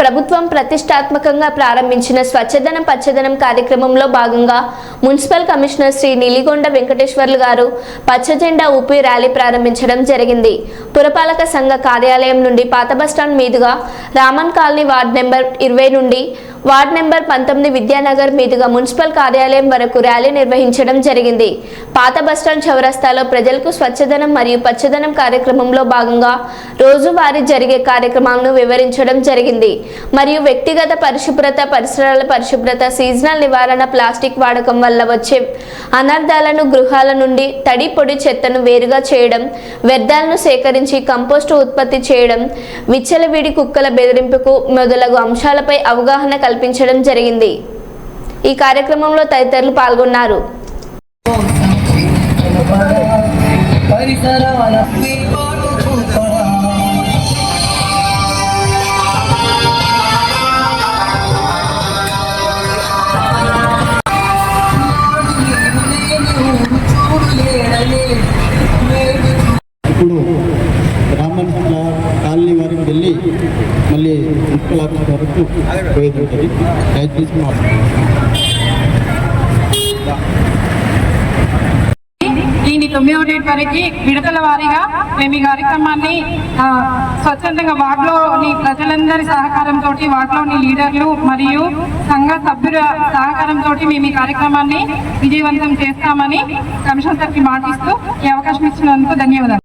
ప్రభుత్వం ప్రతిష్టాత్మకంగా ప్రారంభించిన స్వచ్ఛదనం పచ్చదనం కార్యక్రమంలో భాగంగా మున్సిపల్ కమిషనర్ శ్రీ నీలిగొండ వెంకటేశ్వర్లు గారు పచ్చజెండా ఊపి ర్యాలీ ప్రారంభించడం జరిగింది. పురపాలక సంఘ కార్యాలయం నుండి పాత బస్టాండ్ మీదుగా రామన్ కాలనీ వార్డ్ నెంబర్ ఇరవై నుండి వార్డ్ నెంబర్ పంతొమ్మిది విద్యానగర్ మీదుగా మున్సిపల్ కార్యాలయం వరకు ర్యాలీ నిర్వహించడం జరిగింది. పాత బస్టాండ్ చౌరస్తాలో ప్రజలకు స్వచ్ఛదనం మరియు పచ్చదనం కార్యక్రమంలో భాగంగా రోజువారీ జరిగే కార్యక్రమాలను వివరించడం జరిగింది. మరియు వ్యక్తిగత పరిశుభ్రత పరిసరాల పరిశుభ్రత సీజనల్ నివారణ ప్లాస్టిక్ వాడకం వల్ల వచ్చే అనర్థాలను గృహాల నుండి తడి పొడి చెత్తను వేరుగా చేయడం వ్యర్థాలను సేకరించి కంపోస్టు ఉత్పత్తి చేయడం విచ్చలవిడి కుక్కల బెదిరింపుకు మొదలగు అంశాలపై అవగాహన కల్పించడం జరిగింది. ఈ కార్యక్రమంలో తదితరులు పాల్గొన్నారు. ఇప్పుడు రామన్ కాలనీ వారికి వెళ్ళి మళ్ళీ మున్సిపల్ ఆఫీస్ వరకు పోయేది ఉంటుంది దయచేసి మా దీని తొమ్మిదవ డేట్ వరకు విడతల వారీగా మేము ఈ కార్యక్రమాన్ని స్వచ్ఛందంగా వార్డులోని ప్రజలందరి సహకారంతో వార్డులోని లీడర్లు మరియు సంఘ సభ్యుల సహకారంతో మేము ఈ కార్యక్రమాన్ని విజయవంతం చేస్తామని కమిషన్ తరఫు మాటిస్తూ ఈ అవకాశం ఇచ్చినందుకు ధన్యవాదాలు.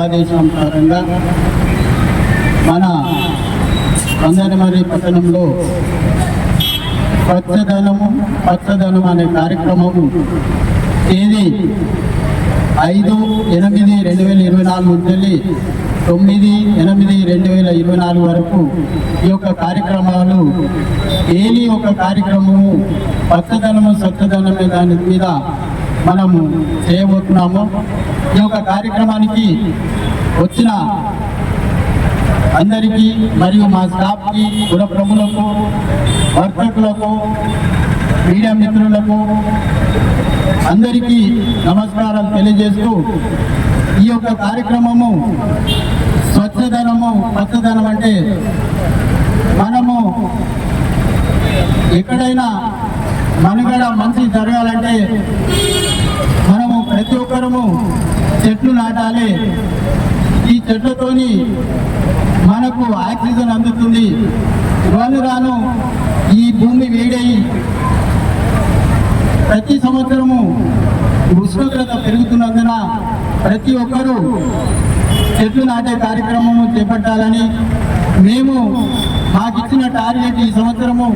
ఆదేశానుసారంగా మన వందనమరి పట్టణంలో పచ్చదనము పచ్చదనం అనే కార్యక్రమము తేదీ ఐదు ఎనిమిది రెండు వేల ఇరవై నాలుగు నుంచి తొమ్మిది ఎనిమిది రెండు వేల ఇరవై నాలుగు వరకు ఈ యొక్క కార్యక్రమాలు డైలీ ఒక కార్యక్రమము పచ్చదనము సత్తదనమే దాని మీద మనము చేయబోతున్నాము. ఈ యొక్క కార్యక్రమానికి వచ్చిన అందరికీ మరియు మా స్టాఫ్కి కుల ప్రములకు వర్తకులకు మీడియా మిత్రులకు అందరికీ నమస్కారం తెలియజేస్తూ ఈ యొక్క కార్యక్రమము స్వచ్ఛదనము పచ్చదనం అంటే మనము ఎక్కడైనా మనుగడ మంచి జరగాలంటే మనము ప్రతి ఒక్కరము చెట్లు నాటాలి. ఈ చెట్లతోని మనకు ఆక్సిజన్ అందుతుంది. రాను రాను ఈ భూమి వేడై ప్రతి సంవత్సరము ఉష్ణోగ్రత పెరుగుతున్నందున ప్రతి ఒక్కరూ చెట్లు నాటే కార్యక్రమము చేపట్టాలని మేము మాకిచ్చిన టార్గెట్ ఈ సంవత్సరము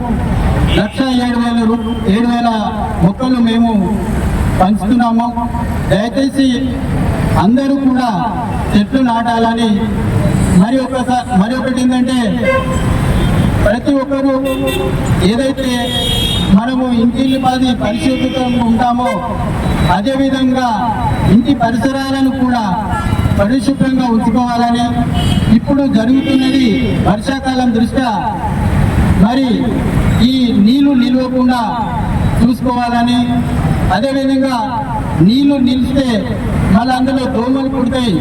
లక్ష ఏడు వేల ఏడు వేల మొక్కలు మేము పంచుతున్నాము. దయచేసి అందరూ కూడా చెట్లు నాటాలని మరి ఒకసారి మరి ఒకటి ఏంటంటే ప్రతి ఒక్కరూ ఏదైతే మనము ఇంటిల్లి పది పరిశుభ్రంగా ఉంటామో అదేవిధంగా ఇంటి పరిసరాలను కూడా పరిశుభ్రంగా ఉంచుకోవాలని ఇప్పుడు జరుగుతున్నది వర్షాకాలం దృష్ట్యా మరి ఈ నీళ్ళు నిలవకుండా చూసుకోవాలని అదేవిధంగా నీళ్ళు నిలిస్తే మళ్ళీ అందులో దోమలు పుడతాయి.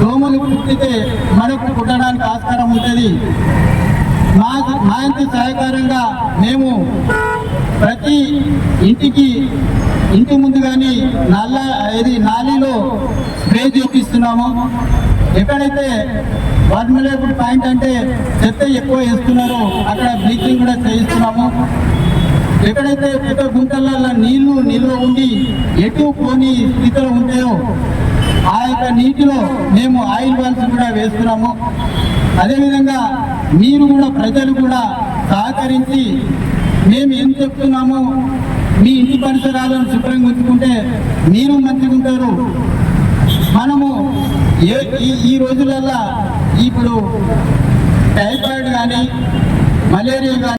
దోమలు పుట్టితే మనకు పుట్టడానికి ఆస్కారం ఉంటుంది. మా మా ఇంటి సహకారంగా మేము ప్రతి ఇంటికి ఇంటి ముందు కానీ నల్ల ఇది నాలీలో స్ప్రే చేపిస్తున్నాము. ఎక్కడైతే వర్మలేబుల్ పాయింట్ అంటే చెత్త ఎక్కువ వేస్తున్నారో అక్కడ బ్లీచింగ్ కూడా చేయిస్తున్నాము. ఎక్కడైతే పెద్ద గుంటలలో నీళ్ళు నిల్వ ఉండి ఎటు పోని స్థితిలో ఉంటాయో ఆ యొక్క నీటిలో మేము ఆయిల్ బాల్స్ కూడా వేస్తున్నాము. అదేవిధంగా మీరు కూడా ప్రజలు కూడా సహకరించి మేము ఏం చెప్తున్నాము మీ ఇంటి పరిసరాలను శుభ్రంగా ఉంచుకుంటే మీరు మంచిగా ఉంటారు మనము ఏ ఈ- ఈ ఇప్పుడు టైఫాయిడ్ కానీ మలేరియా కానీ